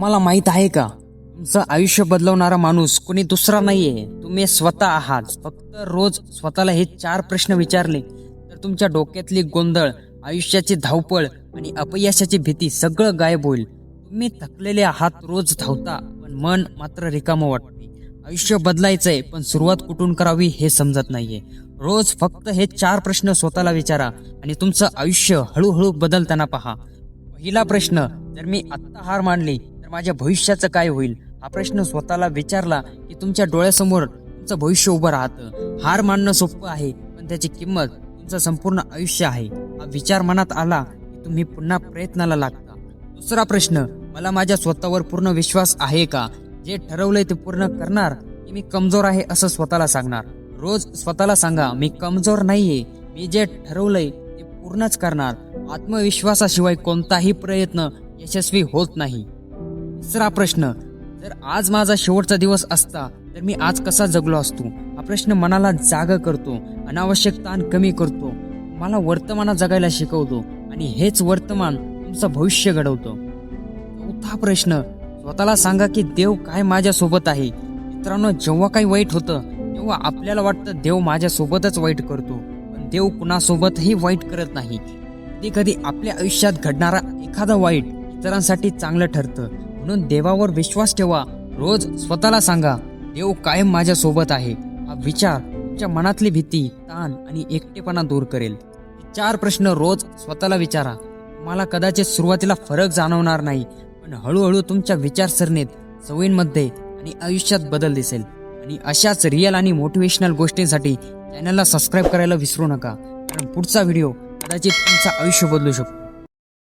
तुम्हाला माहीत आहे का? तुमचं आयुष्य बदलवणारा माणूस कोणी दुसरा नाहीये. तुम्ही स्वतः आहात. फक्त रोज स्वतःला हे चार प्रश्न विचारले तर तुमच्या डोक्यातली गोंधळ आयुष्याची धावपळ आणि अपयशाची भीती सगळं गायब होईल. तुम्ही थकलेले आहात रोज धावता पण मन मात्र रिकामं वाटते. आयुष्य बदलायचंय पण सुरुवात कुठून करावी हे समजत नाहीये. रोज फक्त हे चार प्रश्न स्वतःला विचारा आणि तुमचं आयुष्य हळूहळू बदलताना पहा. पहिला प्रश्न जर मी आत्ता हार मानली माझ्या भविष्याचं काय होईल? हा प्रश्न स्वतःला विचारला की तुमच्या डोळ्यासमोर तुमचं भविष्य उभं राहतं. हार मानणं सोपं आहे पण त्याची किंमत तुमचं संपूर्ण आयुष्य आहे. हा विचार मनात आला की तुम्ही पुन्हा प्रयत्नाला लागता. दुसरा प्रश्न मला माझ्या स्वतःवर पूर्ण विश्वास आहे का? जे ठरवलंय ते पूर्ण करणार की मी कमजोर आहे असं स्वतःला सांगणार? रोज स्वतःला सांगा मी कमजोर नाहीये. मी जे ठरवलंय ते पूर्णच करणार. आत्मविश्वासाशिवाय कोणताही प्रयत्न यशस्वी होत नाही. तिसरा प्रश्न जर आज माझा शेवटचा दिवस असता तर मी आज कसा जगलो असतो? हा प्रश्न मनाला जाग करतो अनावश्यक ताण कमी करतो. मला वर्तमानात जगायला शिकवतो आणि हेच वर्तमान तुमचं भविष्य घडवतो. चौथा प्रश्न स्वतःला सांगा की देव काय माझ्यासोबत आहे. मित्रांनो जेव्हा काही वाईट होतं तेव्हा आपल्याला वाटतं देव माझ्यासोबतच वाईट करतो. पण देव कुणासोबतही वाईट करत नाही. कधी कधी आपल्या आयुष्यात घडणारा एखादा वाईट इतरांसाठी चांगलं ठरतं. म्हणून देवावर विश्वास ठेवा. रोज स्वतःला सांगा देव कायम माझ्या सोबत आहे. हा विचार तुमच्या मनातली भीती ताण आणि एकटेपणा दूर करेल. चार प्रश्न रोज स्वतःला विचारा. मला कदाचित सुरुवातीला फरक जाणवणार नाही पण हळूहळू तुमच्या विचारसरणीत सवयींमध्ये आणि आयुष्यात बदल दिसेल. आणि अशाच रिअल आणि मोटिवेशनल गोष्टींसाठी चॅनलला सबस्क्राईब करायला विसरू नका. कारण पुढचा व्हिडिओ कदाचित तुमचं आयुष्य बदलू शकतो.